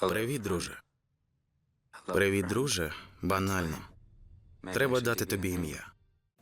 Привіт, друже. Привіт, друже. Банально. Треба дати тобі ім'я.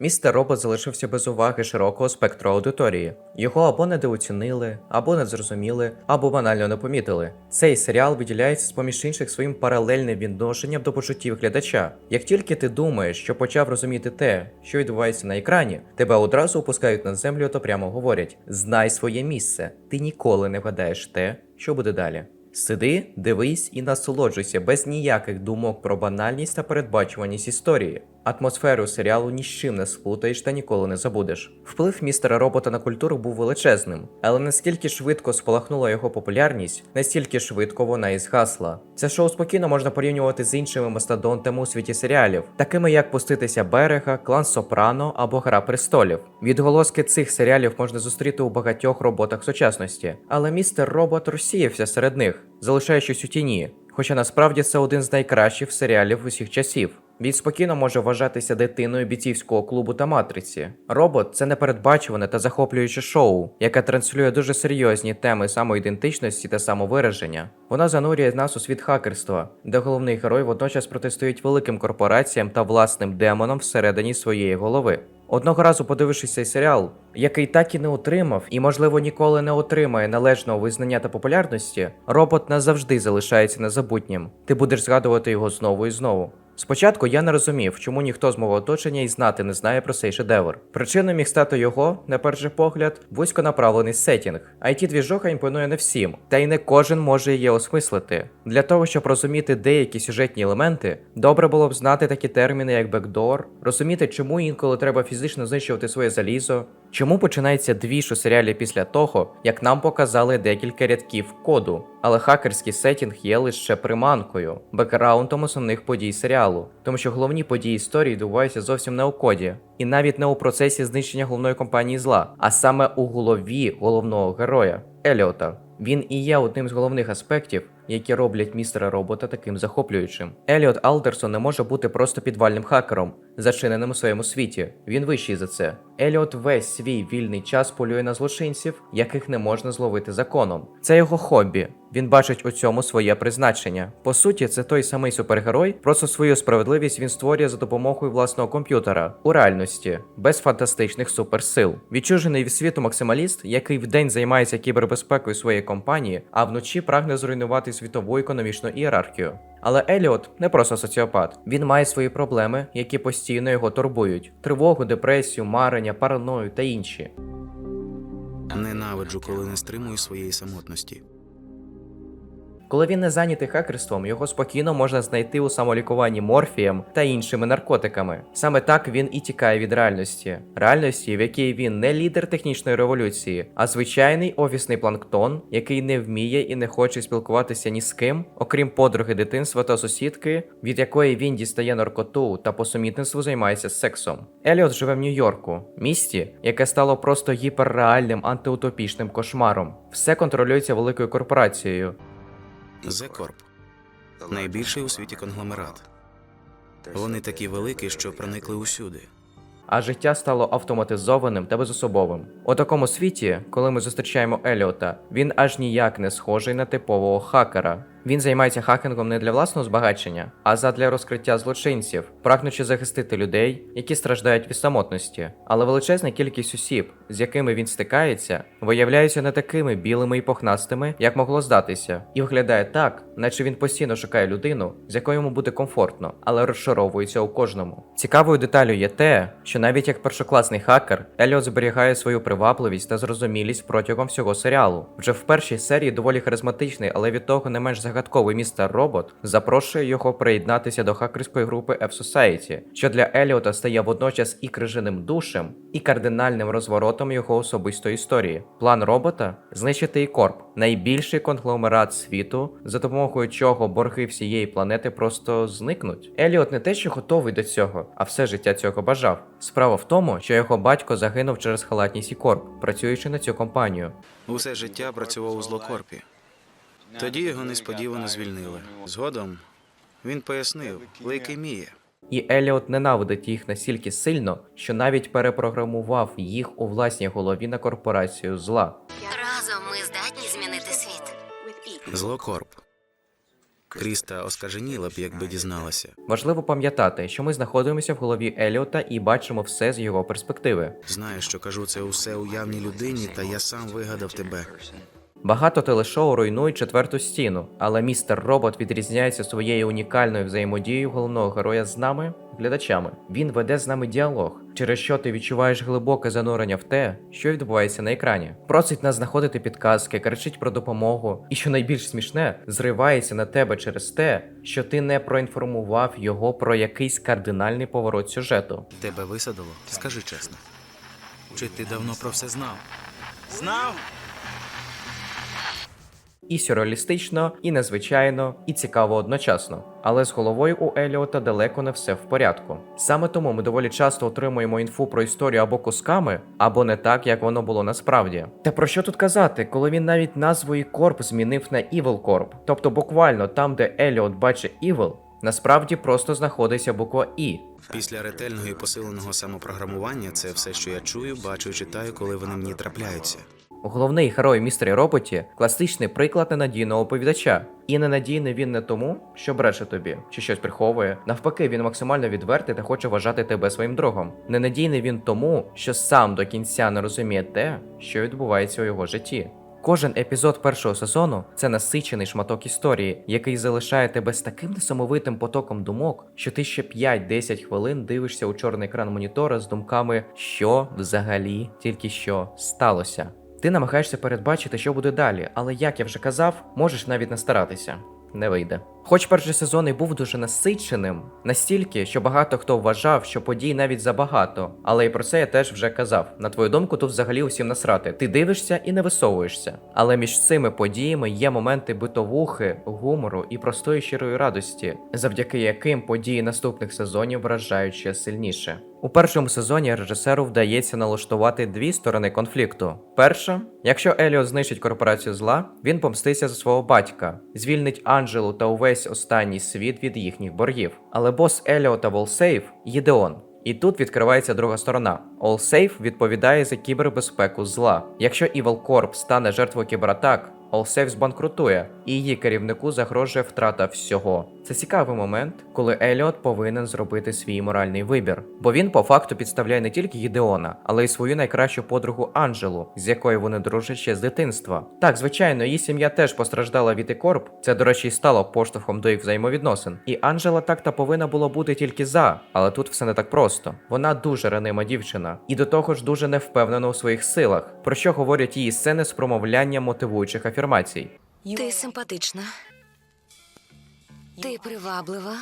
Містер Робот залишився без уваги широкого спектру аудиторії. Його або недооцінили, або не зрозуміли, або банально не помітили. Цей серіал виділяється з поміж інших своїм паралельним відношенням до почуттів глядача. Як тільки ти думаєш, що почав розуміти те, що відбувається на екрані, тебе одразу опускають на землю та прямо говорять: знай своє місце, ти ніколи не вгадаєш те, що буде далі. Сиди, дивись і насолоджуйся без ніяких думок про банальність та передбачуваність історії. Атмосферу серіалу ні з чим не сплутаєш та ніколи не забудеш. Вплив містера робота на культуру був величезним, але наскільки швидко спалахнула його популярність, настільки швидко вона і згасла. Це шоу спокійно можна порівнювати з іншими мастодонтами у світі серіалів, такими як Пуститися берега, Клан Сопрано або Гра престолів. Відголоски цих серіалів можна зустріти у багатьох роботах сучасності, але містер робот розсіявся серед них, залишаючись у тіні. Хоча насправді це один з найкращих серіалів усіх часів. Він спокійно може вважатися дитиною бійцівського клубу та матриці. Робот це непередбачуване та захоплююче шоу, яке транслює дуже серйозні теми самоідентичності та самовираження. Вона занурює нас у світ хакерства, де головний герой водночас протистоїть великим корпораціям та власним демонам всередині своєї голови. Одного разу подивившись цей серіал, який так і не отримав, і можливо ніколи не отримає належного визнання та популярності, робот назавжди залишається незабутнім. Ти будеш згадувати його знову і знову. Спочатку я не розумів, чому ніхто з мого оточення і знати не знає про цей шедевр. Причиною міг стати його, на перший погляд, вузьконаправлений сеттінг. it двіжоха імпонує не всім, та й не кожен може її осмислити. Для того, щоб розуміти деякі сюжетні елементи, добре було б знати такі терміни, як бекдор, розуміти, чому інколи треба фізично знищувати своє залізо, чому починається двіж у серіалі після того, як нам показали декілька рядків коду. Але хакерський сетінг є лише приманкою, бекграундом основних подій серіалу, тому що головні події історії відбуваються зовсім не у коді, і навіть не у процесі знищення головної компанії зла, а саме у голові головного героя Еліота. Він і є одним з головних аспектів, які роблять містера робота таким захоплюючим. Еліот Алдерсон не може бути просто підвальним хакером, зачиненим у своєму світі. Він вищий за це. Еліот весь свій вільний час полює на злочинців, яких не можна зловити законом. Це його хобі. Він бачить у цьому своє призначення. По суті, це той самий супергерой, просто свою справедливість він створює за допомогою власного комп'ютера у реальності, без фантастичних суперсил. Відчужений від світу максималіст, який вдень займається кібербезпекою своєї компанії, а вночі прагне зруйнувати світову економічну ієрархію. Але Еліот не просто соціопат. Він має свої проблеми, які постійно його турбують: тривогу, депресію, марення, параною та інші. Ненавиджу, коли не стримую своєї самотності. Коли він не зайнятий хакерством, його спокійно можна знайти у самолікуванні морфієм та іншими наркотиками. Саме так він і тікає від реальності, реальності, в якій він не лідер технічної революції, а звичайний офісний планктон, який не вміє і не хоче спілкуватися ні з ким, окрім подруги дитинства та сусідки, від якої він дістає наркоту та по сумітництву займається сексом. Еліот живе в Нью-Йорку, місті, яке стало просто гіперреальним антиутопічним кошмаром. Все контролюється великою корпорацією. Зекорп найбільший у світі конгломерат. Вони такі великі, що проникли усюди. а життя стало автоматизованим та безособовим. У такому світі, коли ми зустрічаємо Еліота, він аж ніяк не схожий на типового хакера. Він займається хакінгом не для власного збагачення, а задля розкриття злочинців, прагнучи захистити людей, які страждають від самотності. Але величезна кількість осіб, з якими він стикається, виявляються не такими білими і похнастими, як могло здатися, і виглядає так, наче він постійно шукає людину, з якою йому буде комфортно, але розчаровується у кожному. Цікавою деталю є те, що навіть як першокласний хакер, Еліот зберігає свою привабливість та зрозумілість протягом всього серіалу. Вже в першій серії доволі харизматичний, але від того не менш загадковий містер Робот запрошує його приєднатися до хакерської групи F-Society, що для Еліота стає водночас і крижаним душем, і кардинальним розворотом його особистої історії. План робота знищити і корп, найбільший конгломерат світу, за допомогою чого борги всієї планети просто зникнуть. Еліот не те, що готовий до цього, а все життя цього бажав. Справа в тому, що його батько загинув через халатність і корп, працюючи на цю компанію. Усе життя працював у злокорпі. Тоді його несподівано звільнили. Згодом він пояснив лейкемія. І Еліот ненавидить їх настільки сильно, що навіть перепрограмував їх у власній голові на корпорацію зла. Разом ми здатні змінити світ. Злокорп Кріста оскаженіла б, якби дізналася. Важливо пам'ятати, що ми знаходимося в голові Еліота і бачимо все з його перспективи. Знаю, що кажу це усе уявній людині, та я сам вигадав тебе. Багато телешоу руйнують четверту стіну, але містер Робот відрізняється своєю унікальною взаємодією головного героя з нами, глядачами. Він веде з нами діалог, через що ти відчуваєш глибоке занурення в те, що відбувається на екрані. Просить нас знаходити підказки, кричить про допомогу, і що найбільш смішне, зривається на тебе через те, що ти не проінформував його про якийсь кардинальний поворот сюжету. Тебе висадило? Скажи чесно. Чи ти давно про все знав? Знав? І сюрреалістично, і незвичайно, і цікаво одночасно. Але з головою у Еліота далеко не все в порядку. Саме тому ми доволі часто отримуємо інфу про історію або кусками, або не так, як воно було насправді. Та про що тут казати, коли він навіть назву і корп змінив на Evil Corp? Тобто буквально там, де Еліот бачить Evil, насправді просто знаходиться буква І. Після ретельного і посиленого самопрограмування це все, що я чую, бачу і читаю, коли вони мені трапляються. Головний герой містері роботі класичний приклад ненадійного оповідача. І ненадійний він не тому, що бреше тобі чи щось приховує. Навпаки, він максимально відвертий та хоче вважати тебе своїм другом. Ненадійний він тому, що сам до кінця не розуміє те, що відбувається у його житті. Кожен епізод першого сезону це насичений шматок історії, який залишає тебе з таким несамовитим потоком думок, що ти ще 5-10 хвилин дивишся у чорний екран монітора з думками, що взагалі тільки що сталося. Ти намагаєшся передбачити, що буде далі, але як я вже казав, можеш навіть не старатися. Не вийде. Хоч перший сезон і був дуже насиченим, настільки, що багато хто вважав, що подій навіть забагато. Але і про це я теж вже казав. На твою думку, тут взагалі усім насрати. Ти дивишся і не висовуєшся. Але між цими подіями є моменти битовухи, гумору і простої щирої радості, завдяки яким події наступних сезонів вражають ще сильніше. У першому сезоні режисеру вдається налаштувати дві сторони конфлікту. Перша, якщо Еліот знищить корпорацію зла, він помститься за свого батька, звільнить Анджелу та увесь останній світ від їхніх боргів. Але бос Еліота Волсейф Єдеон. І тут відкривається друга сторона. Allsafe відповідає за кібербезпеку зла. Якщо Evil Corp стане жертвою кібератак, Allsafe збанкрутує, і її керівнику загрожує втрата всього. Це цікавий момент, коли Еліот повинен зробити свій моральний вибір, бо він по факту підставляє не тільки Гідеона, але й свою найкращу подругу Анджелу, з якою вони дружать ще з дитинства. Так, звичайно, її сім'я теж постраждала від Ікорп. Це, до речі, стало поштовхом до їх взаємовідносин. І Анджела так та повинна була бути тільки за, але тут все не так просто. Вона дуже ранима дівчина, і до того ж дуже невпевнена у своїх силах, про що говорять її сцени з промовлянням мотивуючих афірмацій. Ти симпатична. Ти приваблива.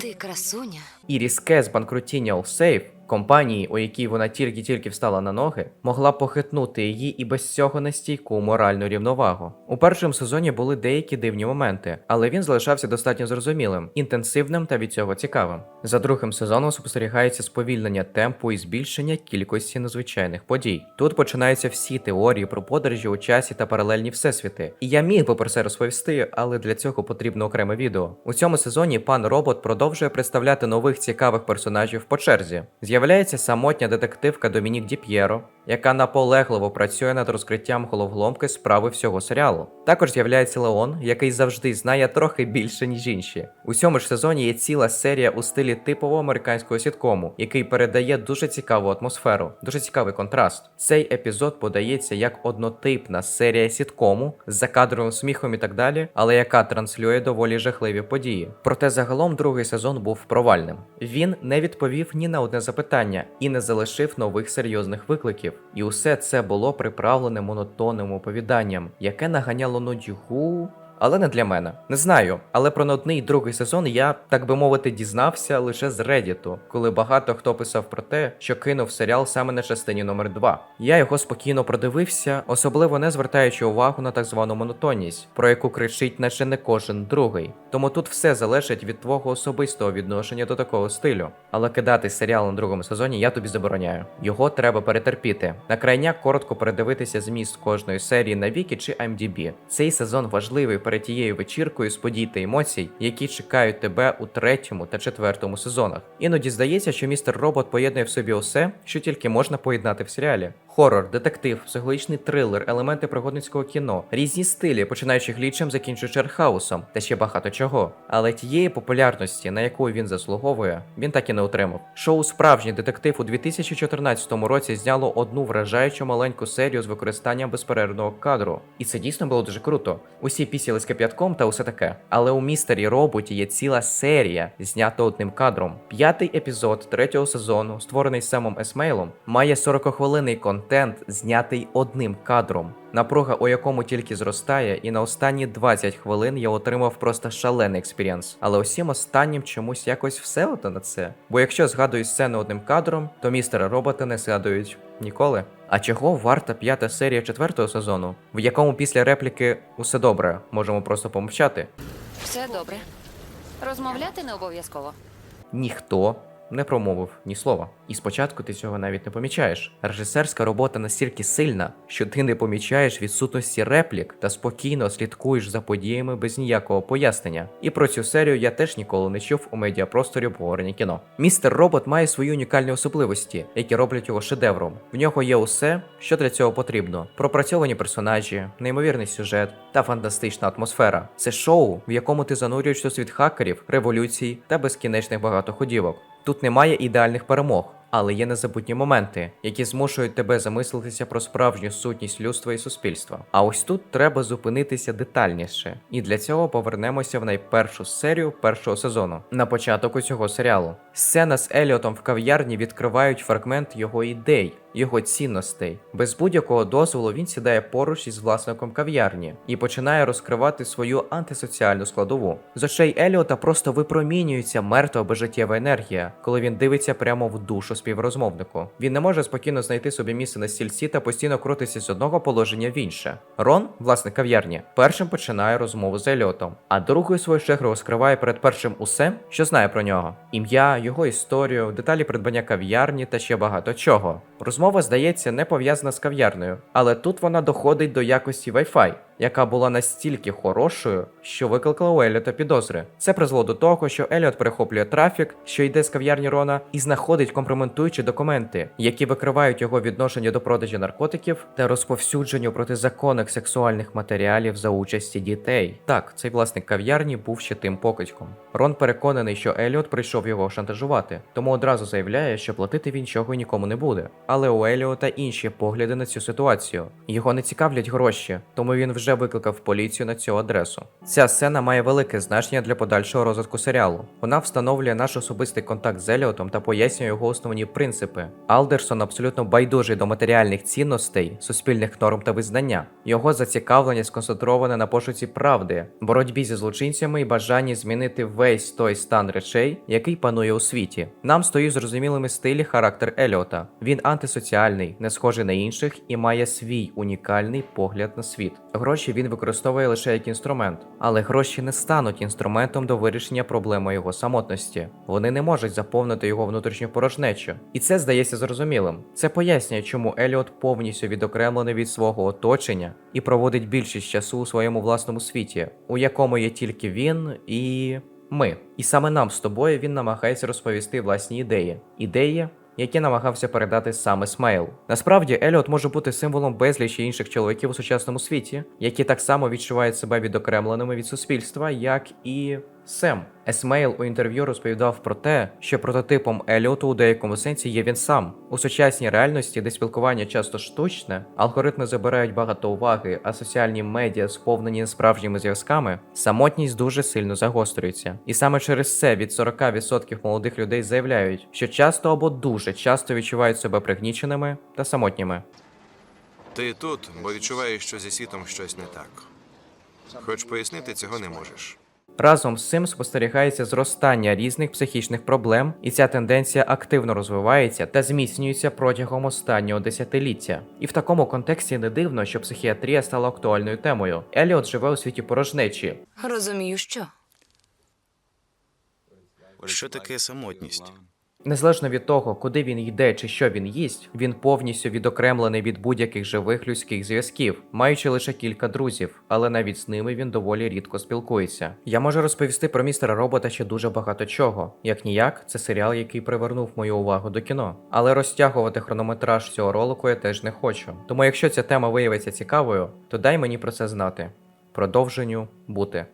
Ти красуня. І різке збанкрутіння Allsafe, компанії, у якій вона тільки-тільки встала на ноги, могла похитнути її і без цього нестійку моральну рівновагу. У першому сезоні були деякі дивні моменти, але він залишався достатньо зрозумілим, інтенсивним та від цього цікавим. За другим сезоном спостерігається сповільнення темпу і збільшення кількості незвичайних подій. Тут починаються всі теорії про подорожі у часі та паралельні всесвіти. І я міг би про це розповісти, але для цього потрібно окреме відео. У цьому сезоні пан робот продовжує представляти нових цікавих персонажів по черзі. З'являється самотня детективка Домінік Діп'єро, яка наполегливо працює над розкриттям головоломки справи всього серіалу. Також з'являється Леон, який завжди знає трохи більше, ніж інші. У цьому ж сезоні є ціла серія у стилі типового американського сіткому, який передає дуже цікаву атмосферу, дуже цікавий контраст. Цей епізод подається як однотипна серія сіткому з закадровим сміхом і так далі, але яка транслює доволі жахливі події. Проте загалом другий сезон був провальним. Він не відповів ні на одне запитання і не залишив нових серйозних викликів. І усе це було приправлене монотонним оповіданням, яке наганяло нудьгу. Але не для мене. Не знаю. Але про нудний другий сезон я, так би мовити, дізнався лише з Реддіту, коли багато хто писав про те, що кинув серіал саме на частині номер 2 Я його спокійно продивився, особливо не звертаючи увагу на так звану монотонність, про яку кричить наче не кожен другий. Тому тут все залежить від твого особистого відношення до такого стилю. Але кидати серіал на другому сезоні я тобі забороняю. Його треба перетерпіти. На крайняк коротко передивитися зміст кожної серії на Вікі чи IMDb. Цей сезон важливий перед тією вечіркою з подій та емоцій, які чекають тебе у третьому та четвертому сезонах. Іноді здається, що містер Робот поєднує в собі усе, що тільки можна поєднати в серіалі. Хорор, детектив, психологічний трилер, елементи пригодницького кіно, різні стилі, починаючи глічем, закінчуючи артхаусом, та ще багато чого. Але тієї популярності, на яку він заслуговує, він так і не отримав. Шоу Справжній детектив у 2014 році зняло одну вражаючу маленьку серію з використанням безперервного кадру. І це дійсно було дуже круто. Усі пісяли з кип'ятком та усе таке. Але у містері роботі є ціла серія, знята одним кадром. П'ятий епізод третього сезону, створений Семом Есмейлом, має 40-хвилинний контент, знятий одним кадром. Напруга, у якому тільки зростає, і на останні 20 хвилин я отримав просто шалений експірієнс. Але усім останнім чомусь якось все ото на це. Бо якщо згадують сцену одним кадром, то містера робота не згадують ніколи. А чого варта п'ята серія четвертого сезону, в якому після репліки усе добре, можемо просто помовчати? Все добре. Розмовляти не обов'язково. ніхто не промовив ні слова. І спочатку ти цього навіть не помічаєш. Режисерська робота настільки сильна, що ти не помічаєш відсутності реплік та спокійно слідкуєш за подіями без ніякого пояснення. І про цю серію я теж ніколи не чув у медіапросторі обговорення кіно. Містер Робот має свої унікальні особливості, які роблять його шедевром. В нього є усе, що для цього потрібно: пропрацьовані персонажі, неймовірний сюжет та фантастична атмосфера. Це шоу, в якому ти занурюєшся світ хакерів, революцій та безкінечних багатоходівок. Тут немає ідеальних перемог, але є незабутні моменти, які змушують тебе замислитися про справжню сутність людства і суспільства. А ось тут треба зупинитися детальніше. І для цього повернемося в найпершу серію першого сезону. На початок усього серіалу. Сцена з Еліотом в кав'ярні відкривають фрагмент його ідей, його цінностей. Без будь-якого дозволу він сідає поруч із власником кав'ярні і починає розкривати свою антисоціальну складову. З очей Еліота просто випромінюється мертва безжиттєва енергія, коли він дивиться прямо в душу співрозмовнику. Він не може спокійно знайти собі місце на стільці та постійно крутиться з одного положення в інше. Рон, власник кав'ярні, першим починає розмову з Еліотом, а другою свою чергу розкриває перед першим усе, що знає про нього: ім'я, його історію, деталі придбання кав'ярні та ще багато чого. Розмова, здається, не пов'язана з кав'ярнею, але тут вона доходить до якості Wi-Fi, яка була настільки хорошою, що викликала у Еліота підозри. Це призвело до того, що Еліот перехоплює трафік, що йде з кав'ярні Рона, і знаходить компрометуючі документи, які викривають його відношення до продажу наркотиків та розповсюдженню протизаконних сексуальних матеріалів за участі дітей. Так, цей власник кав'ярні був ще тим покидьком. Рон переконаний, що Еліот прийшов його шантажувати, тому одразу заявляє, що платити він нічого нікому не буде. Але у Еліота інші погляди на цю ситуацію. Його не цікавлять гроші, тому він вже викликав поліцію на цю адресу. Ця сцена має велике значення для подальшого розвитку серіалу. Вона встановлює наш особистий контакт з Еліотом та пояснює його основні принципи. Алдерсон абсолютно байдужий до матеріальних цінностей, суспільних норм та визнання. Його зацікавлення сконцентроване на пошуці правди, боротьбі зі злочинцями і бажанні змінити весь той стан речей, який панує у світі. Нам стоїть зрозумілими стилі характер Еліота. Він антисоціальний, не схожий на інших і має свій унікальний погляд на світ. Гроші він використовує лише як інструмент, але гроші не стануть інструментом до вирішення проблеми його самотності. Вони не можуть заповнити його внутрішню порожнечу. І це здається зрозумілим. Це пояснює, чому Еліот повністю відокремлений від свого оточення і проводить більшість часу у своєму власному світі, у якому є тільки він і ми. І саме нам з тобою він намагається розповісти власні ідеї. Ідеї, які намагався передати саме Смейл. Насправді, Еліот може бути символом безлічі інших чоловіків у сучасному світі, які так само відчувають себе відокремленими від суспільства, як і Сем. Есмейл у інтерв'ю розповідав про те, що прототипом Еліоту у деякому сенсі є він сам. У сучасній реальності, де спілкування часто штучне, алгоритми забирають багато уваги, а соціальні медіа сповнені справжніми зв'язками, самотність дуже сильно загострюється. І саме через це від 40% молодих людей заявляють, що часто або дуже часто відчувають себе пригніченими та самотніми. Ти тут, бо відчуваєш, що зі світом щось не так. Хоч пояснити цього не можеш. Разом з цим спостерігається зростання різних психічних проблем, і ця тенденція активно розвивається та зміцнюється протягом останнього десятиліття. І в такому контексті не дивно, що психіатрія стала актуальною темою. Еліот живе у світі порожнечі. Розумію, що. Що таке самотність? Незалежно від того, куди він йде чи що він їсть, він повністю відокремлений від будь-яких живих людських зв'язків, маючи лише кілька друзів, але навіть з ними він доволі рідко спілкується. Я можу розповісти про містера робота ще дуже багато чого. Як ніяк, це серіал, який привернув мою увагу до кіно. Але розтягувати хронометраж цього ролику я теж не хочу. Тому якщо ця тема виявиться цікавою, то дай мені про це знати. Продовженню бути.